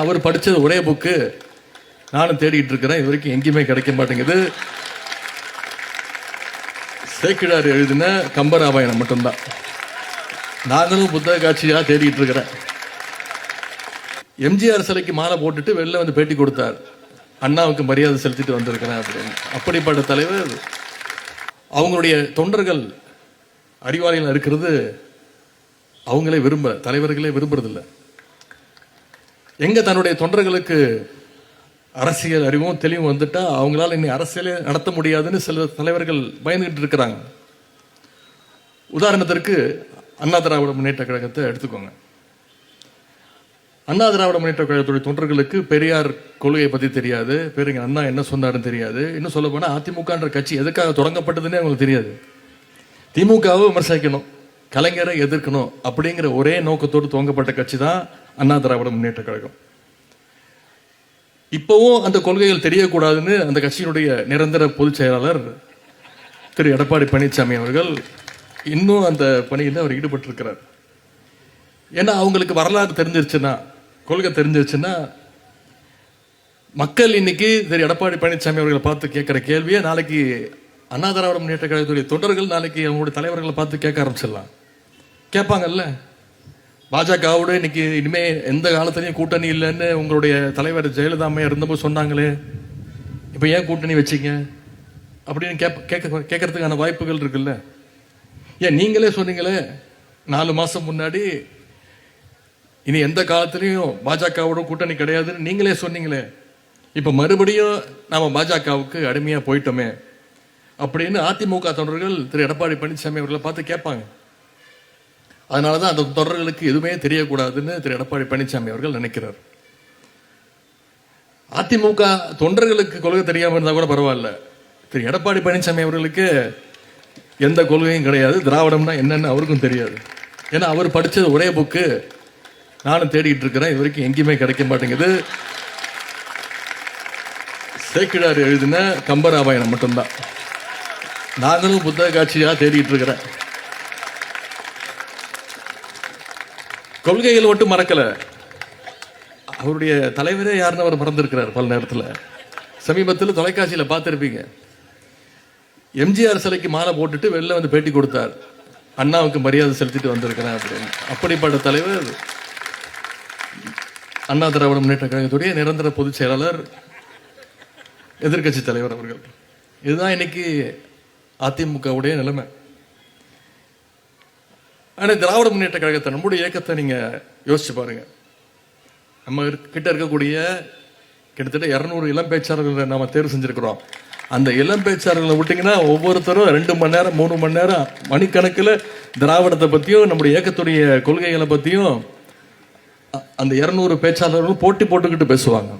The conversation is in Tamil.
அவர் படிச்சது ஒரே புக்கு நானும் தேடிட்டு இருக்கிறேன் இது வரைக்கும் எங்கேயுமே கிடைக்க மாட்டேங்குது. சேக்கிழார் எழுதின கம்பராமாயணம் மட்டும்தான். நாங்களும் புத்தக காட்சியாக தேடிட்டு இருக்கிறேன் எம்ஜிஆர் சிலைக்கு மாலை போட்டுட்டு வெளில வந்து பேட்டி கொடுத்தார். அண்ணாவுக்கு மரியாதை செலுத்திட்டு வந்திருக்கிறேன் அப்படின்னு. அப்படிப்பட்ட தலைவர் அவங்களுடைய தொண்டர்கள் அறிவாளிகள் இருக்கிறது அவங்களே விரும்ப தலைவர்களே விரும்புறதில்ல. எங்க தன்னுடைய தொண்டர்களுக்கு அரசியல் அறிவும் தெளிவும் வந்துட்டா அவங்களால இனி அரசியலே நடத்த முடியாதுன்னு சில தலைவர்கள் பயந்துகிட்டு இருக்கிறாங்க. உதாரணத்திற்கு அண்ணா திராவிட முன்னேற்ற கழகத்தை எடுத்துக்கோங்க. அண்ணா திராவிட முன்னேற்ற கழகத்துடைய தொண்டர்களுக்கு பெரியார் கொள்கையை பத்தி தெரியாது. பெருங்க அண்ணா என்ன சொன்னாருன்னு தெரியாது. இன்னும் சொல்ல போனா அதிமுகன்ற கட்சி எதுக்காக தொடங்கப்பட்டதுன்னே அவங்களுக்கு தெரியாது. திமுகவை விமர்சிக்கணும். கலைஞரை எதிர்க்கணும் அப்படிங்கிற ஒரே நோக்கத்தோடு துவங்கப்பட்ட கட்சி தான் அண்ணா திராவிட முன்னேற்ற கழகம். இப்பவும் அந்த கொள்கைகள் தெரியக்கூடாதுன்னு அந்த கட்சியினுடைய நிரந்தர பொதுச் செயலாளர் திரு எடப்பாடி பழனிசாமி அவர்கள் இன்னும் அந்த பணியில் அவர் ஈடுபட்டிருக்கிறார். ஏன்னா அவங்களுக்கு வரலாறு தெரிஞ்சிருச்சுன்னா கொள்கை தெரிஞ்சிருச்சுன்னா மக்கள் இன்னைக்கு திரு எடப்பாடி பழனிசாமி அவர்களை பார்த்து கேட்குற கேள்வியை நாளைக்கு அண்ணா திராவிட முன்னேற்ற கழகத்துடைய தொண்டர்கள் நாளைக்கு அவங்களுடைய தலைவர்களை பார்த்து கேட்க ஆரம்பிச்சிடலாம். கேட்பாங்கல்ல? பாஜகவோட இன்னைக்கு இனிமே எந்த காலத்துலையும் கூட்டணி இல்லைன்னு உங்களுடைய தலைவர் ஜெயலலிதா அம்மையா இருந்தபோது சொன்னாங்களே. இப்போ ஏன் கூட்டணி வச்சீங்க? அப்படின்னு கேட்ப கேட்க கேட்கறதுக்கான வாய்ப்புகள் இருக்குல்ல. ஏன் நீங்களே சொன்னீங்களே நாலு மாதம் முன்னாடி இனி எந்த காலத்துலேயும் பாஜகவோட கூட்டணி கிடையாதுன்னு நீங்களே சொன்னீங்களே. இப்போ மறுபடியும் நாம் பாஜகவுக்கு அடிமையாக போயிட்டோமே. அப்படின்னு அதிமுக தொண்டர்கள் திரு. எடப்பாடி பழனிசாமி அவர்களை பார்த்து கேட்பாங்க. அதனாலதான் அந்த தொடர்களுக்கு எதுவுமே தெரியக்கூடாதுன்னு திரு எடப்பாடி பழனிசாமி அவர்கள் நினைக்கிறார். அதிமுக தொண்டர்களுக்கு கொள்கை தெரியாமல் இருந்தால் கூட பரவாயில்ல. திரு எடப்பாடி பழனிசாமி அவர்களுக்கு எந்த கொள்கையும் கிடையாது. திராவிடம்னா என்னன்னு அவருக்கும் தெரியாது. ஏன்னா அவர் படித்தது ஒரே புக்கு நானும் தேடிட்டு இருக்கிறேன். இது வரைக்கும் எங்கேயுமே கிடைக்க மாட்டேங்குது. சேக்கிழார் எழுதின கம்பராமாயணம் மட்டும்தான். நாங்களும் புத்தக காட்சியாக தேடிட்டு இருக்கிறேன். கொள்கைகள் மட்டும் மறக்கல. அவருடைய தலைவரே யாருன்னு அவர் மறந்துருக்கிறார் பல நேரத்தில். சமீபத்தில் தொலைக்காட்சியில் பார்த்துருப்பீங்க. எம்ஜிஆர் சிலைக்கு மாலை போட்டுட்டு வெளில வந்து பேட்டி கொடுத்தார். அண்ணாவுக்கு மரியாதை செலுத்திட்டு வந்திருக்கிறேன் அப்படின்னு. அப்படிப்பட்ட தலைவர் அண்ணா திராவிட முன்னேற்ற கழகத்துடைய நிரந்தர பொதுச் செயலாளர் எதிர்க்கட்சி தலைவர் அவர்கள். இதுதான் இன்னைக்கு அதிமுகவுடைய நிலைமை. ஆனால் திராவிட முன்னேற்ற கழகத்தை நம்முடைய இயக்கத்தை நீங்க யோசிச்சு பாருங்க. நம்ம கிட்ட இருக்கக்கூடிய கிட்டத்தட்ட இரநூறு இளம் பேச்சாளர்களை நாம தேர்வு செஞ்சிருக்கிறோம். அந்த இளம் பேச்சாளர்களை விட்டீங்கன்னா ஒவ்வொருத்தரும் ரெண்டு மணி நேரம் மூணு மணி நேரம் மணிக்கணக்கில் திராவிடத்தை பத்தியும் நம்முடைய இயக்கத்துடைய கொள்கைகளை பத்தியும் அந்த இரநூறு பேச்சாளர்களும் போட்டி போட்டுக்கிட்டு பேசுவாங்க.